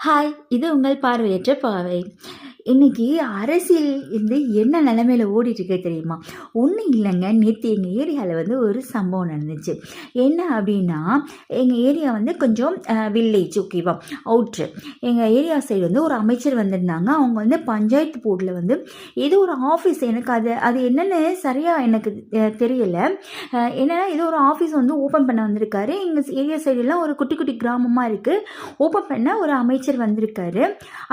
Hi இது உங்கள் பார்வையற்ற பாவை இன்னைக்கு அரசியல் வந்து என்ன நிலமையில ஓடிட்டு இருக்க தெரியுமா? ஒன்றும் இல்லைங்க. நேற்று எங்கள் ஏரியாவில் வந்து ஒரு சம்பவம் நடந்துச்சு. என்ன அப்படின்னா எங்கள் ஏரியா வந்து கொஞ்சம் வில்லேஜ் ஓகேவா அவுட்ரு எங்கள் ஏரியா சைடு வந்து ஒரு அமைச்சர் வந்திருந்தாங்க. அவங்க வந்து பஞ்சாயத்து போர்டில் வந்து ஏதோ ஒரு ஆஃபீஸ் எனக்கு அது அது என்னென்னு சரியாக எனக்கு தெரியலை. தெரியல ஏதோ ஒரு ஆஃபீஸ் வந்து ஓப்பன் பண்ண வந்திருக்காரு. எங்கள் ஏரியா சைடுலாம் ஒரு குட்டி குட்டி கிராமமாக இருக்குது ஓப்பன் பண்ண ஒரு அமைச்சர் வந்திருக்காரு.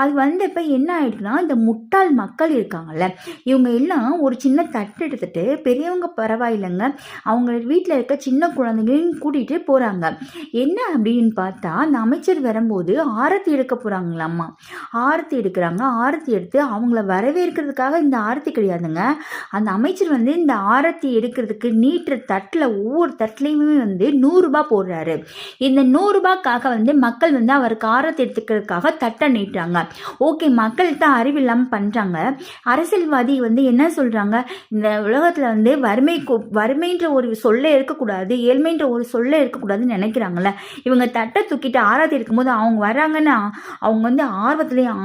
அது வந்தப்போ என்ன ஆகிடுதுன்னா இந்த முட்டாள் மக்கள் இருக்காங்கல்ல இவங்க எல்லாம் ஒரு சின்ன தட்டு எடுத்துட்டு பெரியவங்க பரவாயில்லைங்க. அவங்க வீட்டில் இருக்க சின்ன குழந்தைங்களையும் கூட்டிகிட்டு போகிறாங்க என்ன அப்படின்னு பார்த்தா அந்த அமைச்சர் வரும்போது ஆரத்தி எடுக்க போகிறாங்களாம்மா ஆரத்தி எடுக்கிறாங்க. ஆரத்தி எடுத்து அவங்கள வரவேற்கிறதுக்காக இந்த ஆரத்தி கிடையாதுங்க. அந்த அமைச்சர் வந்து இந்த ஆரத்தி எடுக்கிறதுக்கு நீட்டுற தட்டில் ஒவ்வொரு தட்டிலையுமே வந்து நூறுரூபா போடுறாரு. இந்த நூறுரூபாக்காக வந்து மக்கள் வந்து அவருக்கு ஆரத்தி எடுத்துக்கிறதுக்காக தட்டை நீட்டுறாங்க. ஓகே மக்கள்கிட்ட அறிவில்லாமல் பண்ணுறாங்க அரசியல்வாதி வந்து என்ன சொல்கிறாங்க இந்த உலகத்தில் வந்து வறுமை வறுமைன்ற ஒரு சொல்லே இருக்கக்கூடாது ஏழ்மைன்ற ஒரு சொல்லே இருக்கக்கூடாதுன்னு நினைக்கிறாங்கல்ல. இவங்க தட்டை தூக்கிட்டு ஆராத்தி இருக்கும்போது அவங்க வராங்கன்னா அவங்க வந்து ஆர்வத்துலேயும்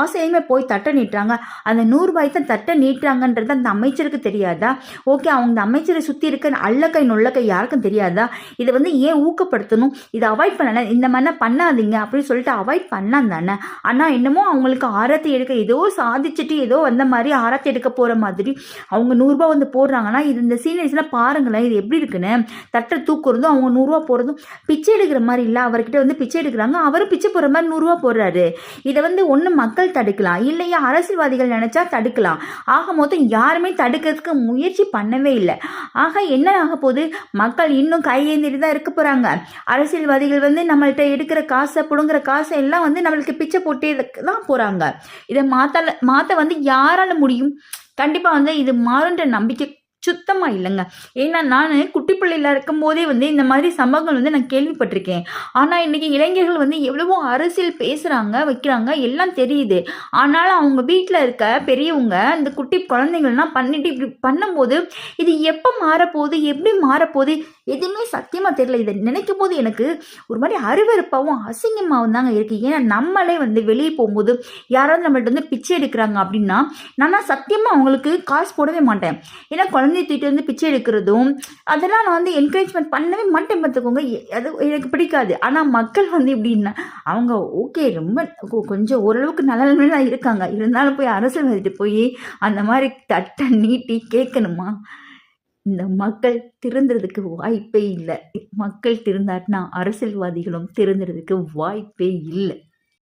ஆசையுமே போய் தட்டை நீட்டுறாங்க. அந்த நூறுபாய்க்கு தான் தட்டை நீட்டுறாங்கன்றது அந்த அமைச்சருக்கு தெரியாதா? ஓகே அவங்க அமைச்சரை சுற்றி இருக்க அல்லக்கை நொல்லக்கை யாருக்கும் தெரியாதா? இதை வந்து ஏன் ஊக்கப்படுத்தணும்? இதை அவாய்ட் பண்ணல இந்த மாதிரிலாம் பண்ணாதீங்க அப்படின்னு சொல்லிட்டு அவாய்ட் பண்ணலாம் தானே ஆனால் என்னமோ அவங்களுக்கு ஆரத்தி எடுக்க ஏதோ சாதிச்சுட்டு ஏதோ வந்த மாதிரி ஆராய்ச்சி எடுக்க போகிற மாதிரி அவங்க நூறுரூபா வந்து போடுறாங்கன்னா இது இந்த சீனியர்ஸ்லாம் பாருங்களேன் இது எப்படி இருக்குன்னு. தட்டை தூக்குறதும் அவங்க நூறுரூவா போடுறதும் பிச்சை எடுக்கிற மாதிரி இல்லை. அவர்கிட்ட வந்து பிச்சை எடுக்கிறாங்க. அவரும் பிச்சை போடுற மாதிரி நூறுரூவா போடுறாரு. இதை வந்து ஒன்று மக்கள் தடுக்கலாம். இல்லையா அரசியல்வாதிகள் நினச்சா தடுக்கலாம். ஆக மொத்தம் யாருமே தடுக்கிறதுக்கு முயற்சி பண்ணவே இல்லை. ஆக என்ன ஆக போகுது? மக்கள் இன்னும் கையேந்திட்டு தான் இருக்க போகிறாங்க அரசியல்வாதிகள் வந்து நம்மள்கிட்ட எடுக்கிற காசை பிடுங்குற காசை எல்லாம் வந்து நம்மளுக்கு பிச்சை போட்டே தான் போகிறாங்க இதை மாற்ற மாற்ற வந்து யாரால முடியும்? கண்டிப்பாக வந்து இது மாறுன்ற நம்பிக்கை சுத்தமாக இல்லைங்க. ஏன்னா நான் குட்டி பிள்ளையில இருக்கும்போதே வந்து இந்த மாதிரி சம்பவங்கள் வந்து நான் கேள்விப்பட்டிருக்கேன். ஆனால் இன்றைக்கி இளைஞர்கள் வந்து எவ்வளவோ அரசியல் பேசுகிறாங்க வைக்கிறாங்க எல்லாம் தெரியுது. ஆனாலும் அவங்க வீட்டில் இருக்க பெரியவங்க இந்த குட்டி குழந்தைங்கள்லாம் பண்ணிட்டு இப்படி பண்ணும்போது இது எப்போ மாறப்போகுது எப்படி மாறப்போகுது எதுவுமே சத்தியமாக தெரியல. இதை நினைக்கும் போது எனக்கு ஒரு மாதிரி அருவருப்பாகவும் அசிங்கமாகவும் தாங்க இருக்குது ஏன்னா நம்மளே வந்து வெளியே போகும்போது யாராவது நம்மள்ட்ட வந்து பிச்சை எடுக்கிறாங்க அப்படின்னா நான் சத்தியமாக அவங்களுக்கு காசு போடவே மாட்டேன். ஏன்னா குழந்தைய தூக்கிட்டு வந்து பிச்சை எடுக்கிறதும் அதெல்லாம் நான் வந்து என்கரேஜ்மெண்ட் பண்ணவே மாட்டேன் பார்த்துக்கோங்க. அது எனக்கு பிடிக்காது. ஆனால் மக்கள் வந்து எப்படின்னா அவங்க ஓகே ரொம்ப கொஞ்சம் ஓரளவுக்கு நல்ல நிலைமையில தான் இருக்காங்க. இருந்தாலும் போய் அரசியல்வாதிட்டு போய் அந்த மாதிரி தட்டை நீட்டி கேட்கணுமா? இந்த மக்கள் திருந்துறதுக்கு வாய்ப்பே இல்லை. மக்கள் திருந்தாட்டினா அரசியல்வாதிகளும் திருந்துறதுக்கு வாய்ப்பே இல்லை.